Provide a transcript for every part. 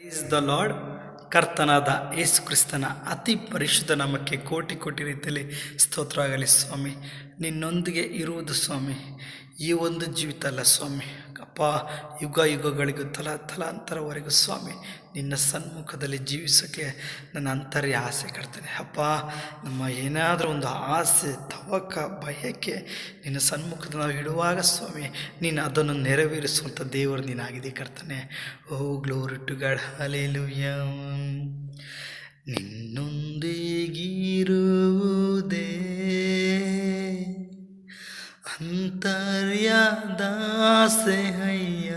Is the lord ಕರ್ತನಾದ ಯೇಸು ಕ್ರಿಸ್ತನ ಅತಿ ಪರಿಶುದ್ಧ ನಾಮಕ್ಕೆ ಕೋಟಿ ಕೋಟಿ ರೀತಿಯಲ್ಲಿ ಸ್ತೋತ್ರ ಆಗಲಿ ಸ್ವಾಮಿ. ನಿನ್ನೊಂದಿಗೆ ಇರುವುದು ಸ್ವಾಮಿ. ಈ ಒಂದು ಜೀವಿತ ಅಲ್ಲ ಸ್ವಾಮಿ. ಅಪ್ಪ, ಯುಗ ಯುಗಗಳಿಗೂ ತಲಾ ತಲಾಂತರವರೆಗೂ ಸ್ವಾಮಿ, ನಿನ್ನ ಸನ್ಮುಖದಲ್ಲಿ ಜೀವಿಸೋಕ್ಕೆ ನನ್ನ ಅಂತರ್ಯ ಆಸೆ ಕಟ್ತೇನೆ. ಅಪ್ಪ, ನಮ್ಮ ಏನಾದರೂ ಒಂದು ಆಸೆ, ತವಕ ಭಯಕ್ಕೆ ನಿನ್ನ ಸನ್ಮುಖದ ನಾವು ಇಡುವಾಗ ಸ್ವಾಮಿ, ನೀನು ಅದನ್ನು ನೆರವೇರಿಸುವಂಥ ದೇವರು ನೀನಾಗಿದೆ ಕರ್ತನೆ. Oh glory to God hallelujah ನಿನ್ನೊಂದಿಗಿರುವುದೇ ಅಂತರ್ಯದಾಸೆಹಯ್ಯ.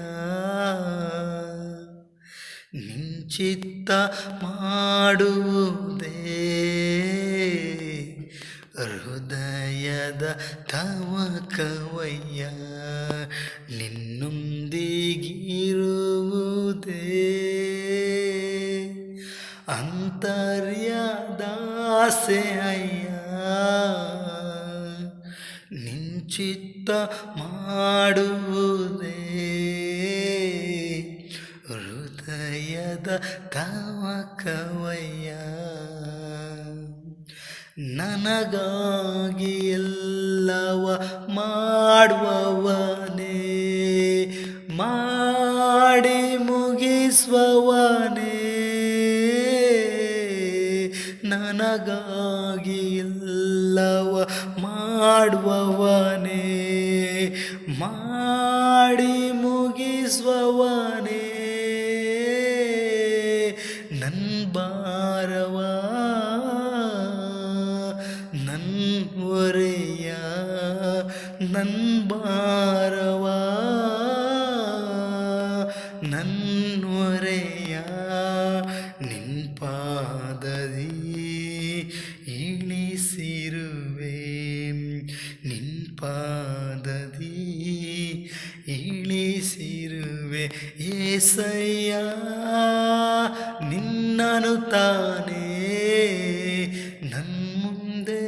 ನಿಂಚಿತ್ತ ಮಾಡುವುದೇ ಹೃದಯದ ತವ ಕವಯ್ಯ ನಿನ್ನೊಂದಿಗಿರುವುದೇ ಅಂತರ್ಯದಾಸೆ ಅಯ್ಯ ನಿಂಚಿತ್ತ ಮಾಡುವುದೇ? ಹೃದಯದ ತವಕವಯ್ಯ ನನಗಾಗಿ ಎಲ್ಲವ ಮಾಡುವವನೇ? ಮಾಡಿ ಮುಗಿಸುವವನೇ? ನನಗಾಗಿ ಎಲ್ಲವ ಮಾಡುವವನೇ? ಮುಗಿಸುವವನೇ ನನ್ನ ಭಾರವ ನನ್ನ ಹೊರೆಯ ಏಸಯ್ಯ ನಿನ್ನನು ತಾನೇ. ನನ್ನ ಮುಂದೆ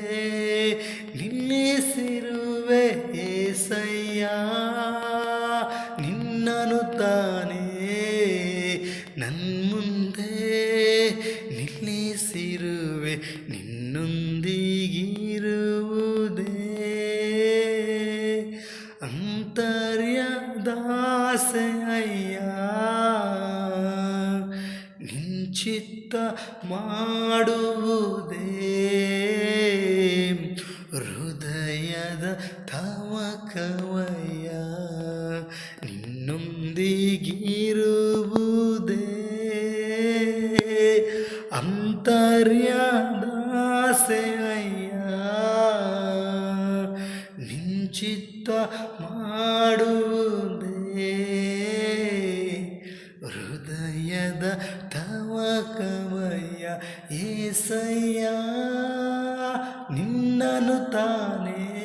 ನಿಲ್ಲಿಸಿರುವೆ ಏಸಯ್ಯ ನಿನ್ನನು ತಾನೇ. ನನ್ನ ಮುಂದೆ ನಿಲ್ಲಿಸಿರುವೆ ಅಂತರ್ಯದಾಸೆ ಅಯ್ಯ ನಿಂಚಿತ್ತ ಮಾಡುವುದೇ ಹೃದಯದ ತವಕವಯ್ಯ. ನಿನ್ನೊಂದಿಗಿರುವುದೇ ಅಂತರ್ಯದಾಸೆ ಮಾಡುವುದೇ? ಹೃದಯದ ತವಕವಯ್ಯ ಏಸಯ್ಯ ನಿನ್ನನು ತಾನೇ.